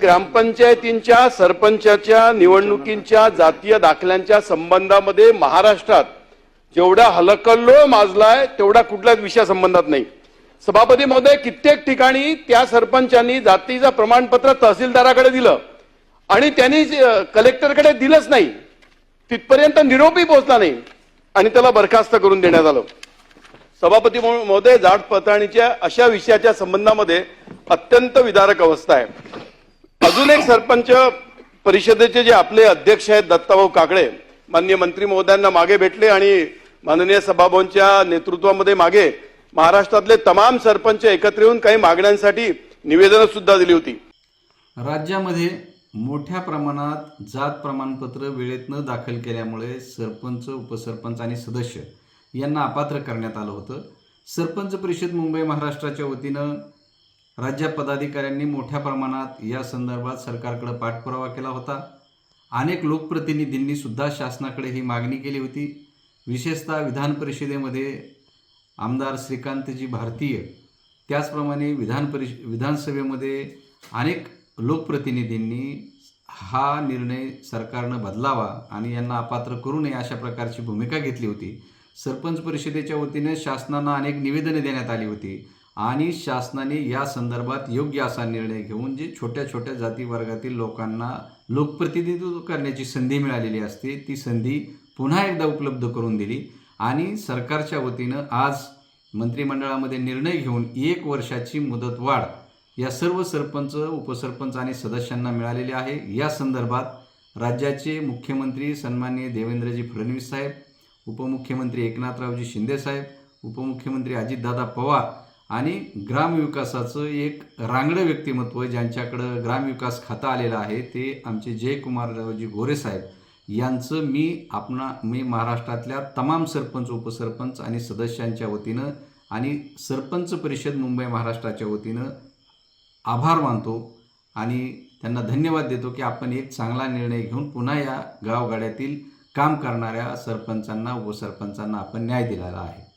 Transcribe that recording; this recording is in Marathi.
ग्रामपंचायतींच्या सरपंचाच्या निवडणुकींच्या जातीय दाखल्यांच्या संबंधामध्ये महाराष्ट्रात जेवढा हलकल्लो माजलाय तेवढा कुठल्याच विषया संबंधात नाही. सभापती महोदय कित्येक ठिकाणी त्या सरपंचांनी जातीचं प्रमाणपत्र तहसीलदाराकडे दिलं आणि त्यांनी कलेक्टरकडे दिलंच नाही. तिथपर्यंत निरोपही पोहोचला नाही आणि त्याला बरखास्त करून देण्यात आलं. सभापती महोदय जात पडताळणीच्या अशा विषयाच्या संबंधामध्ये अत्यंत विदारक अवस्था आहे. अजून एक सरपंच परिषदेचे जे आपले अध्यक्ष आहेत दत्ताभाऊ काकडे माननीय मंत्री महोदयांना मागे भेटले आणि माननीय सभाभवनच्या नेतृत्वामध्ये मागे महाराष्ट्रातले तमाम सरपंच एकत्र येऊन काही मागण्यांसाठी निवेदन सुद्धा दिली होती. राज्यामध्ये मोठ्या प्रमाणात जात प्रमाणपत्र वेळेत न दाखल केल्यामुळे सरपंच उपसरपंच आणि सदस्य यांना अपात्र करण्यात आलं होतं. सरपंच परिषद मुंबई महाराष्ट्राच्या वतीनं राज्य पदाधिकाऱ्यांनी मोठ्या प्रमाणात या संदर्भात सरकारकडे पाठपुरावा केला होता. अनेक लोकप्रतिनिधींनी सुद्धा शासनाकडे ही मागणी केली होती. विशेषतः विधान परिषदेमध्ये आमदार श्रीकांतजी भारतीय त्याचप्रमाणे विधान परिष विधानसभेमध्ये अनेक लोकप्रतिनिधींनी हा निर्णय सरकारनं बदलावा आणि यांना अपात्र करू नये अशा प्रकारची भूमिका घेतली होती. सरपंच परिषदेच्या वतीने शासनानं अनेक निवेदने देण्यात आली होती. आणि शासनाने या संदर्भात योग्य असा निर्णय घेऊन जे छोट्या छोट्या जाती वर्गातील लोकांना लोकप्रतिनिधित्व करण्याची संधी मिळालेली असते ती संधी पुन्हा एकदा उपलब्ध करून दिली. आणि सरकारच्या वतीनं आज मंत्रिमंडळामध्ये निर्णय घेऊन एक वर्षाची मुदतवाढ या सर्व सरपंच उपसरपंच आणि सदस्यांना मिळालेली आहे. या संदर्भात राज्याचे मुख्यमंत्री सन्माननीय देवेंद्रजी फडणवीस साहेब उपमुख्यमंत्री एकनाथरावजी शिंदे साहेब उपमुख्यमंत्री अजितदादा पवार आणि ग्रामविकासाचं एक रांगडं व्यक्तिमत्व ज्यांच्याकडं ग्रामविकास खातं आलेलं आहे ते आमचे जयकुमाररावजी गोरे साहेब यांचं मी आपणा मी महाराष्ट्रातल्या तमाम सरपंच उपसरपंच आणि सदस्यांच्या वतीनं आणि सरपंच परिषद मुंबई महाराष्ट्राच्या वतीनं आभार मानतो आणि त्यांना धन्यवाद देतो की आपण एक चांगला निर्णय घेऊन पुन्हा या गावगाड्यातील काम करणाऱ्या सरपंचांना उपसरपंचांना आपण न्याय दिलेला आहे.